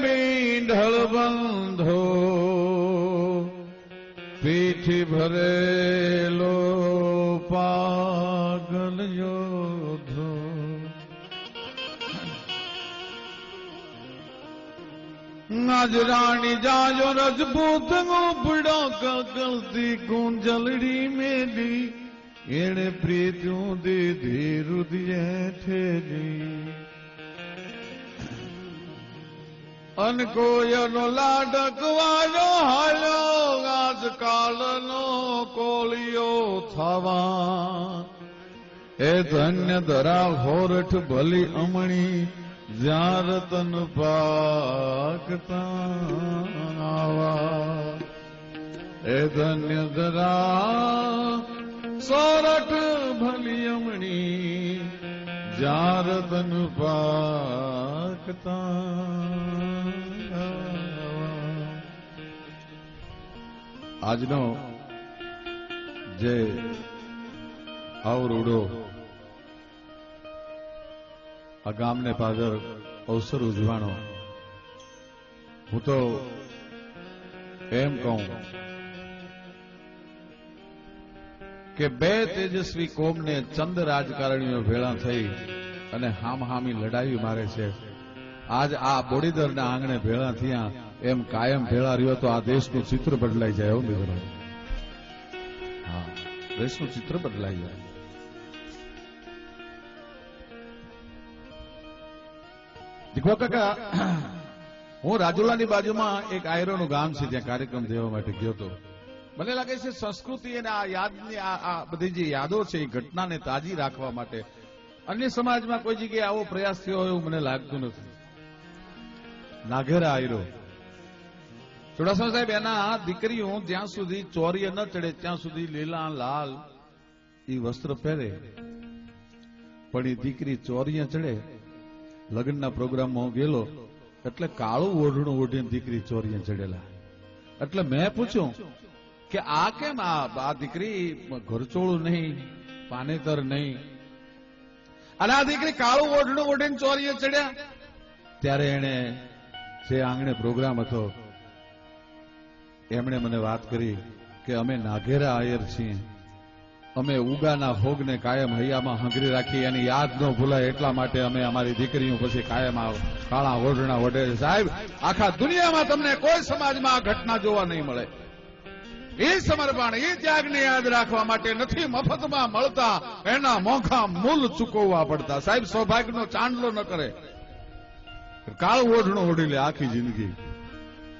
મીંઢળ બંધો પીઠી ભરેલો પાગલ યોધો નાજરાણી જાજો રજપૂત ઉપડો કકલતી કુંજલડી મેલી એણે પ્રીત્યું દીધી રુદિયે ઠેલી. અનકોયનો લાડકવાયો હાલ્યો, આજકાલનો કોળિયો થવા. એ ધન્ય ધરા હોરઠ ભલી અમણી, જ્યાં રતન પાકતા આવા. એ ધન્ય ધરા સોરઠ ભલિયમણી અમણી જ્યાં રતન પાકતા. આજનો જે આવરૂડો આ ગામને પાદર અવસર ઉજવાનો હું તો એમ કહું કે બે તેજસ્વી કોમને ચંદ રાજકારણીઓ ભેળા થઈ અને હામહામી લડાઈ મારે છે. આજ આ બોડીદરના આંગણે ભેળા થયા, એમ કાયમ ભેળા રહ્યો તો આ દેશનું ચિત્ર બદલાઈ જાય એવું મિત્રો. હા, દેશનું ચિત્ર બદલાઈ જાય. દીકરો કાકા, હું રાજુલાની બાજુમાં એક આયરોનું ગામ છે ત્યાં કાર્યક્રમ દેવા માટે ગયો હતો. મને લાગે છે સંસ્કૃતિ અને આ યાદની આ બધી જે યાદો છે, એ ઘટનાને તાજી રાખવા માટે અન્ય સમાજમાં કોઈ જગ્યાએ આવો પ્રયાસ થયો હોય એવું મને લાગતું નથી. નાઘેરા આયરો. ચુડાસમા સાહેબ, એના દીકરીઓ જ્યાં સુધી ચોરીએ ન ચડે, ત્યાં સુધી લીલા, લાલ એ વસ્ત્ર પહેરે. પણ એ દીકરી ચોરીએ ચડે. લગ્નના પ્રોગ્રામમાં ગયેલો. એટલે કાળું ઓઢણું ઓઢીને દીકરી ચોરીએ ચડેલા. એટલે મેં પૂછ્યું કે આ કેમ આ દીકરી ઘરચોળું નહીં, પાનેતર નહીં? અને આ દીકરી કાળું ઓઢણું ઓઢીને ચોરીએ ચડ્યા. ત્યારે એને જે આંગણે પ્રોગ્રામ હતો, એમણે મને વાત કરી કે અમે નાઘેરા આયર છીએ. અમે ઉગાના હોગને કાયમ હૈયામાં હંગરી રાખી, એની યાદ ન ભૂલાય એટલા માટે અમે અમારી દીકરીઓ પછી કાયમ કાળા ઓઢણા વડે. સાહેબ, આખા દુનિયામાં તમને કોઈ સમાજમાં આ ઘટના જોવા નહીં મળે. એ સમર્પણ, એ ત્યાગને યાદ રાખવા માટે નથી મફતમાં મળતા, એના મોખા મૂલ ચૂકવવા પડતા. સાહેબ, સૌભાગ્યનો ચાંદલો ન કરે. કાળ ઓઢણો ઓઢી લે આખી જિંદગી.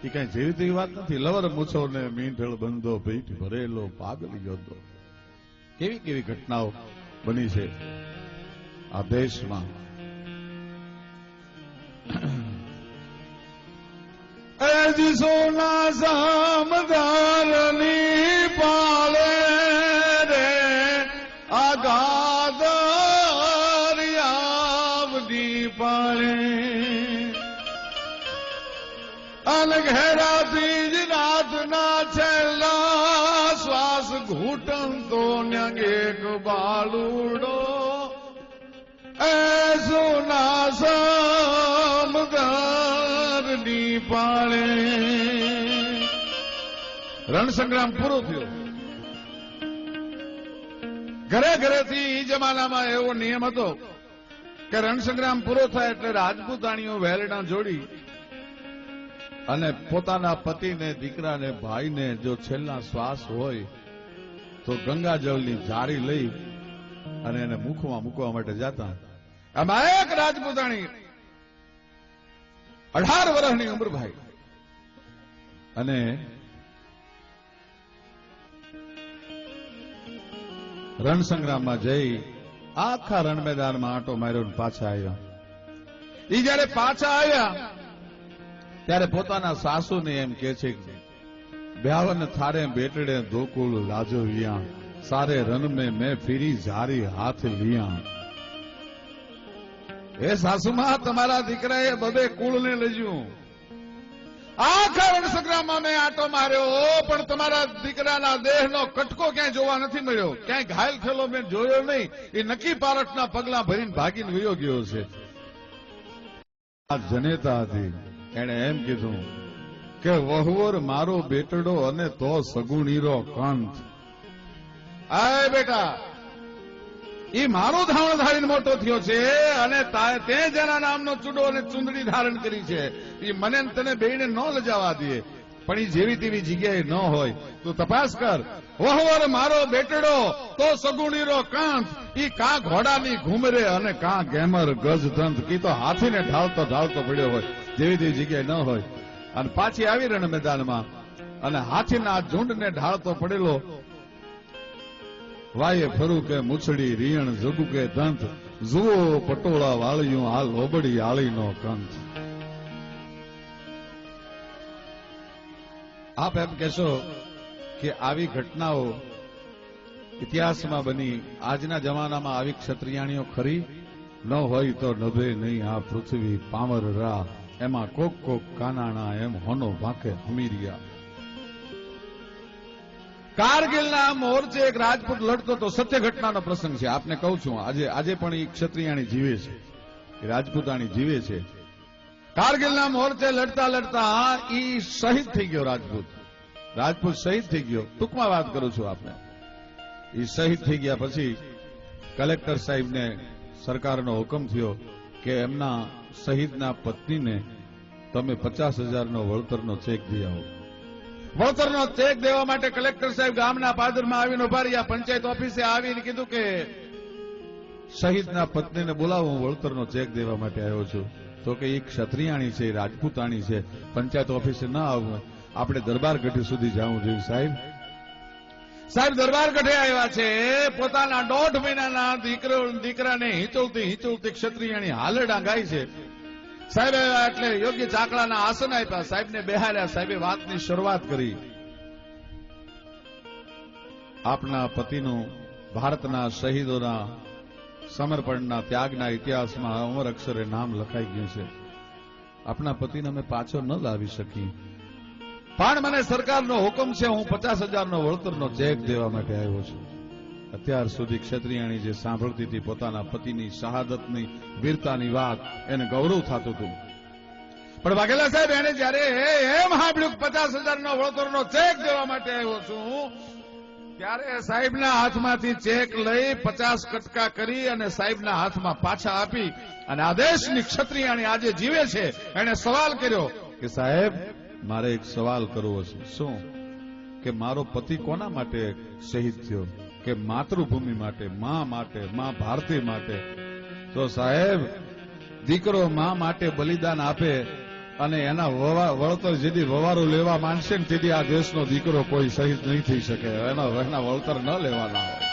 એ કઈ જેવી તેવી વાત નથી. લવર મૂછો ને મીંઢળ બંધો પીઠ ભરેલો પાગલ યોદ્ધો. કેવી કેવી ઘટનાઓ બની છે આ દેશમાં. સોના સામદારની જ રાતના છેલ્લા શ્વાસ ઘૂંટણ તો એક બાલુડો. એ સોના સમદારની પાળે. રણસંગ્રામ પૂરો થયો. ઘરે ઘરેથી જમાનામાં એવો નિયમ હતો કે રણસંગ્રામ પૂરો થાય એટલે રાજપૂતાણીઓ વહેલડા જોડી અને પોતાના પતિને, દીકરાને, ભાઈને જો છેલ્લા શ્વાસ હોય, તો ગંગાજળની જારી લઈ અને એને મુખમાં મૂકવા માટે જતા. આમાં એક રાજપૂતાણી, અઢાર વર્ષની ઉંમર ભાઈ. અને રણસંગ્રામમાં જઈ આખા રણ મેદાનમાં આંટો માર્યો પાછા આવ્યા. એ જયારે પાછા આવ્યા ત્યારે પોતાના સાસુને એમ કે છે બ્યાવન થારે બેટડે ધોકુલ લાજો વિયા સારે રન મેં મેં ફીરી ઝારી હાથ લિયા એ સાસુમાં, તમારા દીકરાએ બબે કુળને લજ્યું. આ કારણ સંગ્રામમાં મેં આટો માર્યો, પણ તમારા દીકરાના દેહનો કટકો ક્યાંય જોવા નથી મળ્યો. ક્યાંય ઘાયલ થયેલો મેં જોયો નહીં. એ નક્કી પારટના પગલા ભરીને ભાગીને વયો ગયો છે. આ જનેતા હતી. એણે એમ કીધું કે વહુવર મારો બેટડો અને તો સગુણીરો કંઠ. આય બેટા એ મારો ધાવણ ધારીને મોટો થયો છે અને તે જેના નામનો ચૂડો અને ચૂંદડી ધારણ કરી છે. એ મને તને બેને ન લજાવા દે, પણ એ જેવી તેવી જગ્યાએ ન હોય. તું તપાસ કર, વહવર મારો બેટડો, તો સગુણીરો કાંત ઈ કા ઘોડાની ઘુમરે અને કા ગેમર ગજ દંત કી તો હાથીને ઢાળતો ઢાળતો પડ્યો હોય. જેવી તેવી જગ્યાએ ન હોય. અને પાછી આવી રણ મેદાનમાં. અને હાથીના ઝુંડને ઢાળતો પડેલો વાયે ફરું કે મૂછડી રિયણ જગુ કે દંત જુઓ પટોળા વાળિયું, હાલ લોબડી આળીનો કંથ આપ એમ કહેશો કે આવી ઘટનાઓ ઇતિહાસમાં બની. આજના જમાનામાં આવી ક્ષત્રિયાણીઓ ખરી? ન હોય તો નભે નહીં આ પૃથ્વી પામર રા એમાં કોક કોક કાનાણા એમ હોનો વાંકે હમીરિયા. કારગિલના મોરચે એક રાજપૂત લડતો તો સત્ય ઘટનાનો પ્રસંગ છે. આપને કહું છું, આજે આજે પણ એ ક્ષત્રિયાણી જીવે છે. રાજપૂતાણી જીવે છે. કારગિલના મોરચે લડતા લડતા ઈ શહીદ થઈ ગયો રાજપૂત. રાજપૂત શહીદ થઈ ગયો. ટૂંકમાં વાત કરું છું આપને. એ શહીદ થઈ ગયા પછી કલેક્ટર સાહેબને સરકારનો હુકમ થયો કે એમના શહીદના પત્નીને તમે પચાસ હજારનો વળતરનો ચેક દઈ વળતરનો ચેક દેવા માટે કલેક્ટર સાહેબ ગામના પાદરમાં આવીને ઊભા રહ્યા. પંચાયત ઓફિસે આવીને કીધું કે શહીદના પત્નીને બોલાવો, હું વળતરનો ચેક દેવા માટે આવ્યો છું. તો કે એ ક્ષત્રિયાણી છે, રાજપૂતાણી છે. પંચાયત ઓફિસે ન આવવું આપણે દરબાર ગઢી સુધી જવું જોઈએ સાહેબ. સાહેબ, દરબાર ગઢે આવ્યા છે. પોતાના દોઢ મહિનાના દીકરો દીકરાને હિંચવતી હિંચવતી ક્ષત્રિયાણી હાલડા ગાય છે. સાહેબ એટલે યોગ્ય ચાકડાના આસન આપ્યા. સાહેબને બેહાડ્યા. સાહેબે વાતની શરૂઆત કરી. આપના પતિનું ભારતના શહીદોના સમર્પણના ત્યાગના ઇતિહાસમાં અમર અક્ષરે નામ લખાઈ ગયું છે. આપના પતિને અમે પાછો ન લાવી શકી પણ મને સરકારનો હુકમ છે, હું પચાસ હજારનો વળતરનો ચેક દેવા માટે આવ્યો છું. અત્યાર સુધી ક્ષત્રિયાણી જે સાંભળતી હતી પોતાના પતિની શહાદતની, વીરતાની વાત, એને ગૌરવ થતું હતું. પણ વાઘેલા સાહેબ, એને જયારે એમ સાંભળ્યું પચાસ હજારનો વળતરનો ચેક દેવા માટે આવ્યો છું, ત્યારે સાહેબના હાથમાંથી ચેક લઈ પચાસ કટકા કરી અને સાહેબના હાથમાં પાછા આપી અને આ દેશની ક્ષત્રિયાણી આજે જીવે છે. એને સવાલ કર્યો કે સાહેબ, મારે એક સવાલ કરવો છે. શું? કે મારો પતિ કોના માટે શહીદ થયો? કે માતૃભૂમિ માટે, મા માટે, મા ભારતી માટે. તો સાહેબ, દીકરો મા માટે બલિદાન આપે અને એના વળતર જેથી વવારો લેવા માંડશે ને તેથી આ દેશનો દીકરો કોઈ શહીદ નહીં થઈ શકે. એનો વળતર ન લેવાના હોય.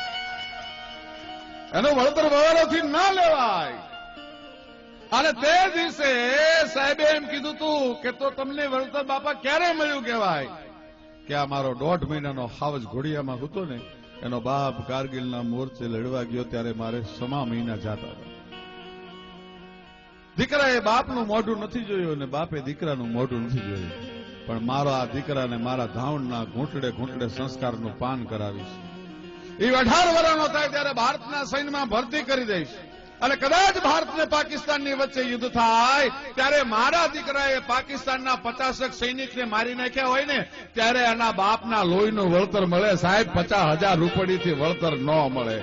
એનો વળતર વવારોથી ન લેવાય. અને તે દિવસે સાહેબે એમ કીધું તું કે તો તમને વળતર બાપા ક્યારે મળ્યું કહેવાય? કે આ મારો દોઢ મહિનાનો હાવજ ઘોડિયામાં હતો ને એનો બાપ કારગિલના મોરચે લડવા ગયો ત્યારે મારે સમા મહિના જાતા હતા. દીકરાએ બાપનું મોઢું નથી જોયું અને બાપે દીકરાનું મોઢું નથી જોયું. પણ મારો આ દીકરાને મારા ધાવણના ઘૂંટડે ઘૂંટડે સંસ્કારનું પાન કરાવીશ. એ અઢાર વર્ષનો થાય ત્યારે ભારતના સૈન્યમાં ભરતી કરી દઈશ. અને કદાચ ભારત ને પાકિસ્તાનની વચ્ચે યુદ્ધ થાય, ત્યારે મારા દીકરાએ પાકિસ્તાનના પચાસક સૈનિકને મારી નાખ્યા હોય ને, ત્યારે એના બાપના લોહીનું વળતર મળે. સાહેબ, પચાસ હજાર રૂપડીથી વળતર ન મળે.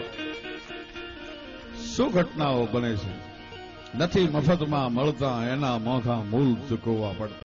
શું ઘટનાઓ બને છે? નથી મફતમાં મળતા એના મોંઘા મૂલ ચૂકવવા પડતા.